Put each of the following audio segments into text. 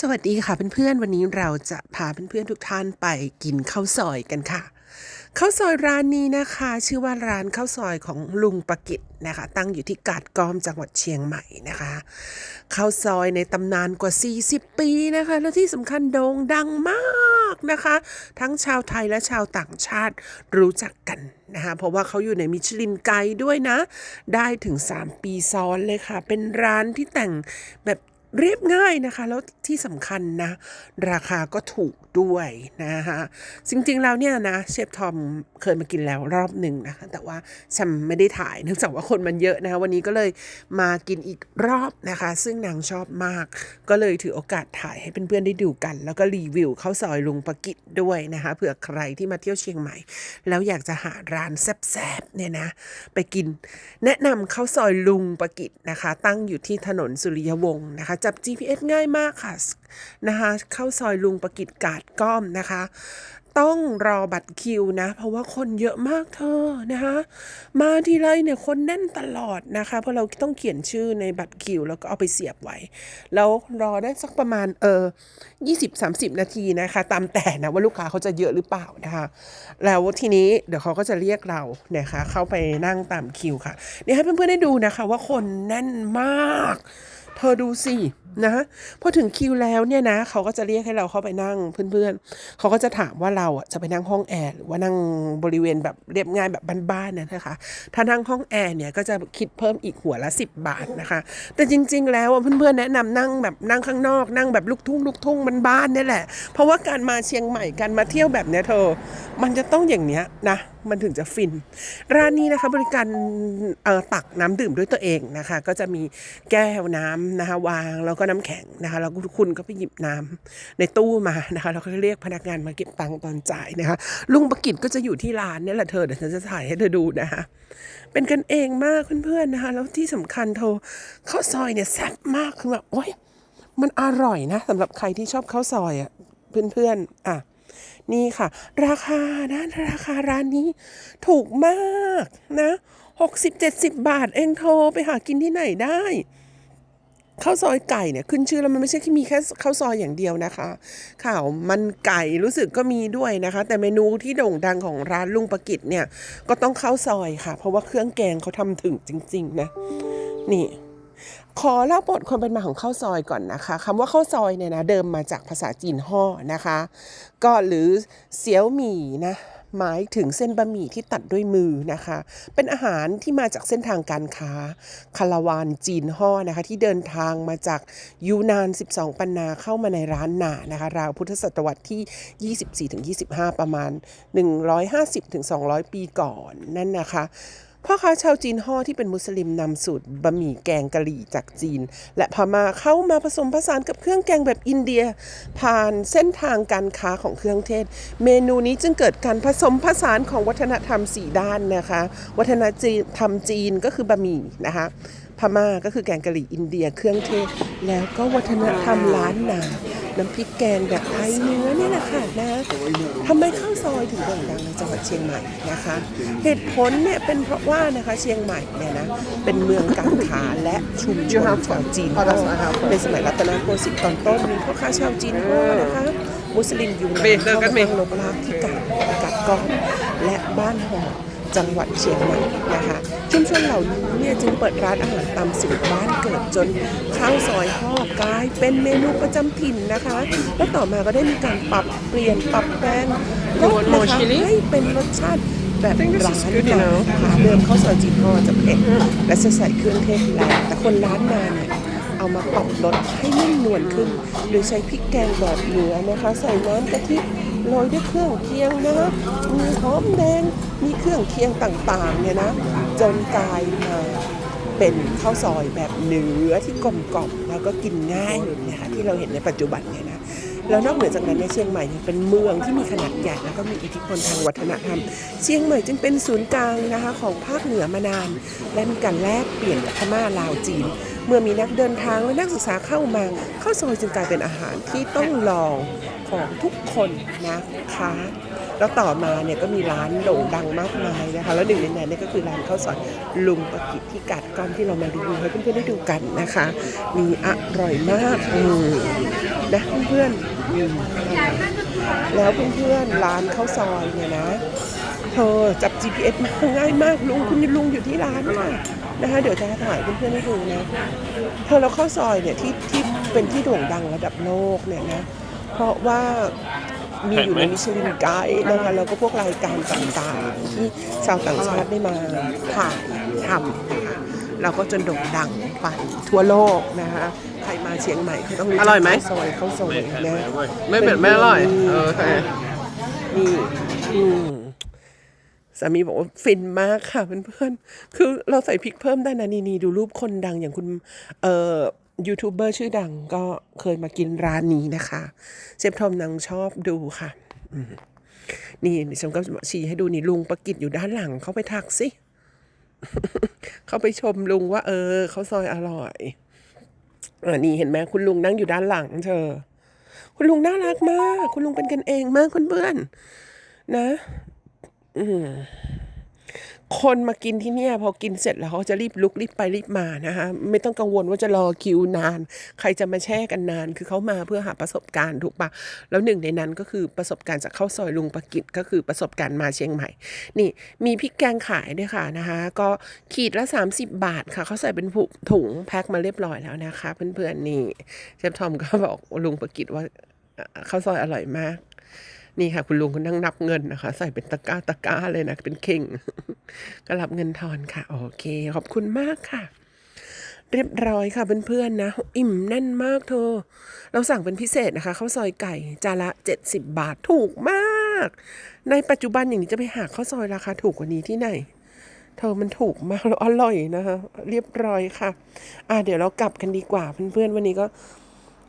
สวัสดีค่ะเพื่อนๆ วันนี้เราจะพาเพื่อนๆทุกท่านไปกินข้าวซอยกันค่ะข้าวซอยร้านนี้นะคะ ชื่อว่าร้านข้าวซอยของลุงประกิตนะคะ ตั้งอยู่ที่กาดกอมจังหวัดเชียงใหม่นะคะข้าวซอยในตำนานกว่า 40 ปีนะคะ แล้วที่สำคัญโด่งดังมากนะคะ ทั้งชาวไทยและชาวต่างชาติรู้จักกันนะคะเพราะว่าเขาอยู่ในมิชลินไกด์ด้วยนะ ได้ถึง 3 ปีซ้อนเลยค่ะ เป็นร้านที่แต่งแบบ เรียบง่ายนะคะ แล้วที่สำคัญนะ ราคาก็ถูก ด้วยนะคะจริงๆแล้วเนี่ยนะเชฟทอมเคยมากินแล้วรอบหนึ่งนะคะแต่ว่าฉันไม่ได้ถ่ายเนื่องจากว่าคนมันเยอะนะคะวันนี้ก็เลยมากินอีกรอบนะคะ ซึ่งนางชอบมาก ก็เลยถือโอกาสถ่ายให้เพื่อนๆได้ดูกัน แล้วก็รีวิวข้าวซอยลุงประกิตด้วยนะคะเผื่อใครที่มาเที่ยวเชียงใหม่ แล้วอยากจะหาร้านแซ่บๆเนี่ยนะไปกิน แนะนำข้าวซอยลุงประกิตนะคะ ตั้งอยู่ที่ถนนสุริยวงศ์นะคะจับ GPS ง่ายมากค่ะนะคะเข้าซอยลุงประกิตกาดก้อมนะคะ ต้องรอบัตรคิวนะ เพราะว่าคนเยอะมากเธอนะคะ มาทีไรเนี่ยคนแน่นตลอดนะคะ เพราะเราต้องเขียนชื่อในบัตรคิว แล้วก็เอาไปเสียบไว้ แล้วรอได้สักประมาณเออ20-30 นาทีนะคะ ตามแต่นะว่าลูกค้าเขาจะเยอะหรือเปล่านะคะ แล้วทีนี้เดี๋ยวเขาก็จะเรียกเรานะคะ เข้าไปนั่งตามคิวค่ะ เดี๋ยวให้เพื่อนๆได้ดูนะคะว่าคนแน่นมาก ธอดูสินะพอถึงคิวแล้วเนี่ยนะ เขาก็จะเรียกให้เราเข้าไปนั่งเพื่อนๆ เขาก็จะถามว่าเราอะจะไปนั่งห้องแอร์หรือว่านั่งบริเวณแบบเรียบง่ายแบบบ้านๆนะนะคะ ถ้านั่งห้องแอร์เนี่ยก็จะคิดเพิ่มอีกหัวละ 10 บาทนะคะ แต่จริง ๆ แล้วเพื่อนๆแนะนำนั่งแบบนั่งข้างนอกนั่งแบบลูกทุ่งลูกทุ่งบ้านๆนี่แหละ เพราะว่าการมาเชียงใหม่การมาเที่ยวแบบเนี้ยเธอ มันจะต้องอย่างเนี้ยนะ มันถึงจะฟิน ร้านนี้นะคะบริการตักน้ำดื่มด้วยตัวเองนะคะ ก็จะมีแก้วน้ำนะคะวางแล้วก็น้ำแข็งนะคะแล้วคุณก็ไปหยิบน้ำในตู้มานะคะแล้วก็เรียกพนักงานมาเก็บตังค์ตอนจ่ายนะคะลุงประกิตก็จะอยู่ที่ร้านนี่แหละเธอเดี๋ยวฉันจะถ่ายให้เธอดูนะคะเป็นกันเองมากเพื่อนๆนะคะ แล้วที่สำคัญเธอข้าวซอยเนี่ยแซ่บมากคือแบบโอ้ยมันอร่อยนะสำหรับใครที่ชอบข้าวซอยอะเพื่อนๆอะ นี่ค่ะ ราคานะราคาร้านนี้ถูกมากนะหกสิบเจ็ดสิบบาทเองโทรไปหากินที่ไหนได้ข้าวซอยไก่เนี่ยขึ้นชื่อแล้วมันไม่ใช่แค่มีแค่ข้าวซอยอย่างเดียวนะคะข่าวมันไก่รู้สึกก็มีด้วยนะคะ แต่เมนูที่โด่งดังของร้านลุงประกิตเนี่ยก็ต้องข้าวซอยค่ะ เพราะว่าเครื่องแกงเขาทำถึงจริง ๆ นะ นี่ ขอเล่าบทความเป็นมาของข้าวซอยก่อนนะคะคำว่าข้าวซอยเนี่ยนะเดิมมาจากภาษาจีนห่อนะคะ ก็หรือเสียวหมี่นะหมายถึงเส้นบะหมี่ที่ตัดด้วยมือนะคะ เป็นอาหารที่มาจากเส้นทางการค้าคาราวานจีนห่อนะคะ ที่เดินทางมาจากยูนาน 12 ปันนาเข้ามาในร้านหนานะคะราวพุทธศตวรรษที่ 24-25 ประมาณ 150-200 ปีก่อนนั่นนะคะ พ่อค้าชาวจีนห่อที่เป็นมุสลิมนำสูตรบะหมี่แกงกะหรี่จากจีน และพม่าเข้ามาผสมผสานกับเครื่องแกงแบบอินเดีย ผ่านเส้นทางการค้าของเครื่องเทศ เมนูนี้จึงเกิดการผสมผสานของวัฒนธรรมสี่ด้านนะคะ วัฒนธรรมจีนก็คือบะหมี่นะคะพม่าก็คือแกงกะหรี่อินเดียเครื่องเทศ แล้วก็วัฒนธรรมล้านนา น้ำพริกแกงแบบไทยเนื้อนี่แหละค่ะนะทำไมข้าวซอยถึงโด่งดังในจังหวัดเชียงใหม่นะคะ เหตุผลเนี่ยเป็นเพราะว่านะคะเชียงใหม่เนี่ยนะเป็นเมืองการค้าและชุมชนชาวจีนฮ่อในสมัยรัตนโกสินทร์ตอนต้นมีพ่อค้าชาวจีนฮ่อนะคะมุสลิมยูนานเข้ามาตั้งรกรากที่กาดกาดก้อมและบ้านหอ จังหวัดเชียงใหม่นะคะชุมชนเหล่านี้เนี่ยจึงเปิดร้านอาหารตามสูตรบ้านเกิดจนข้าวซอยห่อกลายเป็นเมนูประจำถิ่นนะคะ และต่อมาก็ได้มีการปรับเปลี่ยนปรับแปลงรสนะคะให้เป็นรสชาติแบบร้านนานะคะเดิมข้าวซอยจีนห่อจะเผ็ดและจะใส่เครื่องเทศแรงแต่คนร้านนาเนี่ยเอามาปรับรสให้นุ่มนวลขึ้น โดยใช้พริกแกงแบบเหนือนะคะ ใส่น้ำกะทิ โรยด้วยเครื่องเคียงนะคะมีหอมแดงมีเครื่องเคียงต่างๆเนี่ยนะจนกลายมาเป็นข้าวซอยแบบเนื้อที่กลมกล่อมแล้วก็กินง่ายนะคะที่เราเห็นในปัจจุบันเนี่ยนะแล้วนอกเหนือจากนั้นในเชียงใหม่เนี่ยเป็นเมืองที่มีขนาดใหญ่แล้วก็มีอิทธิพลทางวัฒนธรรม เชียงใหม่จึงเป็นศูนย์กลางนะคะของภาคเหนือมานาน และมีการแลกเปลี่ยนกับพม่าลาวจีน เมื่อมีนักเดินทางและนักศึกษาเข้ามาข้าวซอยจึงกลายเป็นอาหารที่ต้องลองของทุกคนนะคะแล้วต่อมาเนี่ยก็มีร้านโด่งดังมากมายนะคะแล้วหนึ่งในนั้นเนี่ยก็คือร้านข้าวซอยลุงประกิตที่กัดก้อมที่เรามารีวิวให้เพื่อนๆได้ดูกันนะคะ มีอร่อยมากอืมนะเพื่อนๆแล้วเพื่อนๆร้านข้าวซอยเนี่ยนะ เธอจับ GPS มาง่ายมากลุงคุณลุงอยู่ที่ร้านค่ะนะคะเดี๋ยวจะถ่ายเพื่อนๆให้ดูนะเธอแล้วข้าวซอยเนี่ยที่ที่เป็นที่โด่งดังระดับโลกเนี่ยนะเพราะว่ามีอยู่ในมิชลินไกด์นะคะแล้วก็พวกรายการต่างๆ ที่ชาวต่างชาติได้มาถ่ายทำนะคะเราก็จนโด่งดังไปทั่วโลกนะคะใครมาเชียงใหม่ก็ต้องรู้จักอร่อยไหมข้าวซอยข้าวซอยนะไม่เผ็ดไม่อร่อยเออโอเคนี่อืม สามีบอกว่าฟินมากค่ะเพื่อนๆ คือเราใส่พริกเพิ่มได้นะนี่นี่ดูรูปคนดังอย่างคุณเอ่อยูทูบเบอร์ชื่อดังก็เคยมากินร้านนี้นะคะ เชฟทอมนางชอบดูค่ะนี่ดิฉันก็ชี้ให้ดูนี่ลุงประกิตอยู่ด้านหลังเขาไปทักสิเขาไปชมลุงว่า เออเขาซอยอร่อยอ่านี่เห็นไหมคุณลุงนั่งอยู่ด้านหลังเธอ คุณลุงน่ารักมาก คุณลุงเป็นกันเองมากเพื่อนๆนะ คนมากินที่เนี่ยพอกินเสร็จแล้วเขาจะรีบลุกรีบไปรีบมานะคะไม่ต้องกังวลว่าจะรอคิวนาน ใครจะมาแช่กันนาน คือเขามาเพื่อหาประสบการณ์ถูกปะแล้วหนึ่งในนั้นก็คือประสบการณ์จากข้าวซอยลุงประกิตก็คือประสบการณ์มาเชียงใหม่ นี่มีพริกแกงขายด้วยค่ะนะคะก็ขีดละ 30 บาทค่ะเขาใส่เป็นผุถุงแพ็คมาเรียบร้อยแล้วนะคะ เพื่อนๆนี่เชฟทอมก็บอกลุงประกิตว่าข้าวซอยอร่อยมาก นี่ค่ะ คุณลุงคุณนั่งนับเงินนะคะ ใส่เป็นตะกร้าตะกร้าเลยนะ เป็นเข่ง ก็รับเงินทอนค่ะ โอเค ขอบคุณมากค่ะ เรียบร้อยค่ะเพื่อนๆนะ อิ่มแน่นมากเธอ เราสั่งเป็นพิเศษนะคะข้าวซอยไก่จานละ 70 บาทถูกมาก ในปัจจุบันอย่างนี้จะไปหาข้าวซอยราคาถูกกว่านี้ที่ไหนเธอมันถูกมากแล้วอร่อยนะคะ เรียบร้อยค่ะ อะเดี๋ยวเรากลับกันดีกว่าเพื่อนๆวันนี้ก็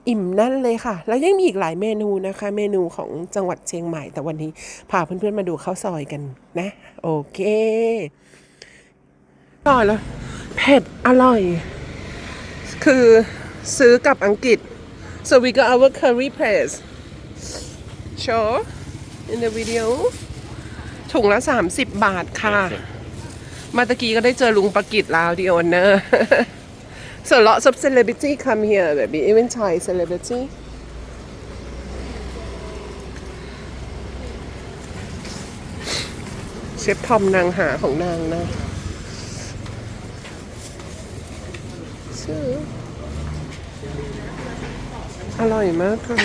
อิ่มแนั่นเลยค่ะ แล้วยังมีอีกหลายเมนูนะคะ เมนูของจังหวัดเชียงใหม่ แต่วันนี้พาเพื่อนๆมาดูข้าวซอยกันนะ โอเคอร่อยแล้วเผ็ดอร่อย คือซื้อกลับอังกฤษ so we got our curry paste show in the video ถุงละ 30 บาทค่ะ มาตะกี้ก็ได้เจอลุงประกิตแล้วดีโอเนอร์ So lots of celebrity come here, baby. Even Thai celebrity. เชฟทอมนางหาของนางนะชื่ออร่อยมากค่ะ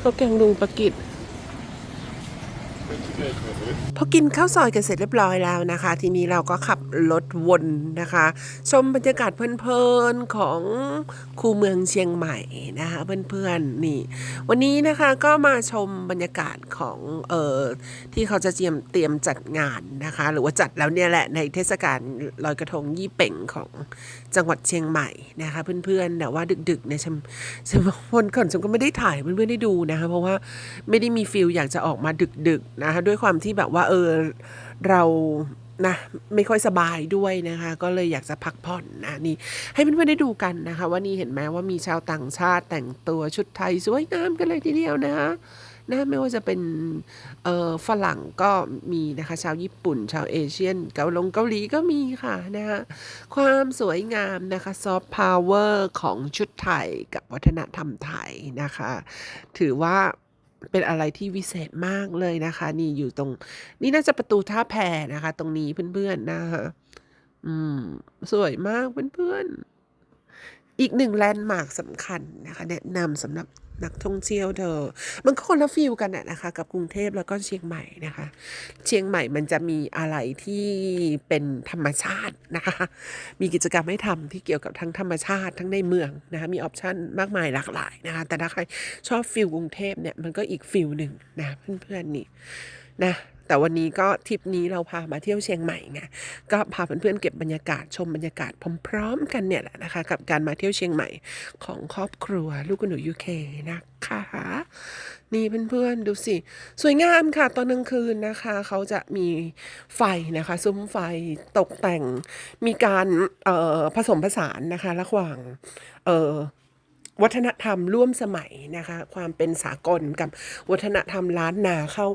ข้าวแกงลุงประกิต พอกินข้าวซอยกันเสร็จเรียบร้อยแล้วนะคะ ทีนี้เราก็ขับรถวนนะคะ ชมบรรยากาศเพลินๆของคูเมืองเชียงใหม่นะคะเพื่อนๆนี่ วันนี้นะคะก็มาชมบรรยากาศของเอ่อที่เขาจะเตรียมเตรียมจัดงานนะคะ หรือว่าจัดแล้วเนี่ยแหละในเทศกาลลอยกระทงยี่เป่งของ จังหวัดเชียงใหม่นะคะ เพื่อนๆแต่ว่าดึกๆเนี่ยฉันฉันวันก่อนฉันก็ไม่ได้ถ่ายเพื่อนๆได้ดูนะคะ เพราะว่าไม่ได้มีฟิลอยากจะออกมาดึกๆนะคะด้วยความที่แบบว่าเออเรานะไม่ค่อยสบายด้วยนะคะ ก็เลยอยากจะพักผ่อนนะนี่ให้เพื่อนๆได้ดูกันนะคะ ว่านี่เห็นไหมว่ามีชาวต่างชาติแต่งตัวชุดไทยสวยงามกันเลยทีเดียวนะคะ นะไม่ว่าจะเป็นฝรั่งก็มีนะคะชาวญี่ปุ่น ชาวเอเชียน เกาหลงเกาหลีก็มีค่ะนะคะความสวยงามนะคะซอฟต์พาวเวอร์ของชุดไทยกับวัฒนธรรมไทยนะคะ ถือว่าเป็นอะไรที่วิเศษมากเลยนะคะ นี่อยู่ตรง นี่น่าจะประตูท่าแพนะคะ ตรงนี้เพื่อนๆนะคะอืม สวยมากเพื่อนๆ อีกหนึ่งแลนด์มาร์คสำคัญนะคะแนะนำสำหรับนักท่องเที่ยวเธอ มันก็คนละฟิลกันอะนะคะ กับกรุงเทพแล้วก็เชียงใหม่นะคะ เชียงใหม่มันจะมีอะไรที่เป็นธรรมชาตินะคะ มีกิจกรรมให้ทำที่เกี่ยวกับทั้งธรรมชาติทั้งในเมืองนะคะมีออปชันมากมายหลากหลายนะคะ แต่ถ้าใครชอบฟิลกรุงเทพเนี่ยมันก็อีกฟิลหนึ่งนะเพื่อนๆนี่นะ แต่วันนี้ก็ทริปนี้เราพามาเที่ยวเชียงใหม่ไงก็พาเพื่อนๆเก็บบรรยากาศชมบรรยากาศพร้อมๆกันเนี่ยแหละนะคะ กับการมาเที่ยวเชียงใหม่ของครอบครัวลูกหนูยูเคนะคะนี่เพื่อนๆดูสิ สวยงามค่ะ ตอนกลางคืนนะคะ เขาจะมีไฟนะคะ ซุ้มไฟตกแต่งมีการผสมผสานนะคะ ระหว่างเออ วัฒนธรรมร่วมสมัยนะคะ ความเป็นสากลกับวัฒนธรรมล้านนาเข้า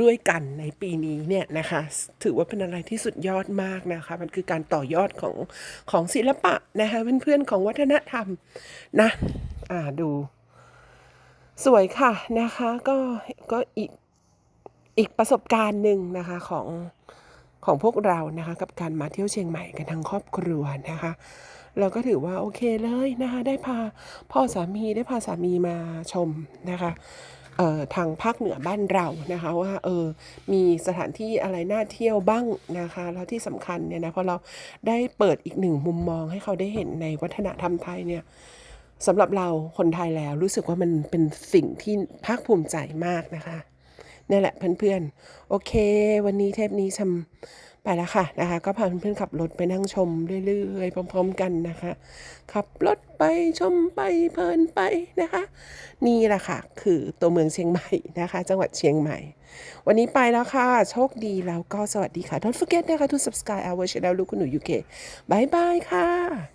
ด้วยกันในปีนี้เนี่ยนะคะ ถือว่าเป็นอะไรที่สุดยอดมากนะคะ มันคือการต่อยอดของของศิลปะนะคะเพื่อนๆของวัฒนธรรมนะอ่าดูสวยค่ะนะคะก็ก็อีกอีกประสบการณ์หนึ่งนะคะของของพวกเรานะคะกับการมาเที่ยวเชียงใหม่กันทั้งครอบครัวนะคะ เราก็ถือว่าโอเคเลยนะคะได้พาพ่อสามีได้พาสามีมาชมนะคะทางภาคเหนือบ้านเรานะคะว่าเออมีสถานที่อะไรน่าเที่ยวบ้างนะคะแล้วที่สำคัญเนี่ยนะพอเราได้เปิดอีกหนึ่งมุมมองให้เขาได้เห็นในวัฒนธรรมไทยเนี่ยสำหรับเราคนไทยแล้วรู้สึกว่ามันเป็นสิ่งที่ภาคภูมิใจมากนะคะนี่แหละเพื่อนๆ โอเค วันนี้เทปนี้ชำ ไปแล้วค่ะนะคะ ก็พาเพื่อนๆขับรถไปนั่งชมเรื่อยๆพร้อม ๆ กันนะคะ ขับรถไปชมไปเพลินไปนะคะ นี่แหละค่ะ คือตัวเมืองเชียงใหม่นะคะ จังหวัดเชียงใหม่ วันนี้ไปแล้วค่ะ โชคดีแล้วก็สวัสดีค่ะ Don't forget นะคะ to subscribe our channel ลูกคุณหนู UK บายบายค่ะ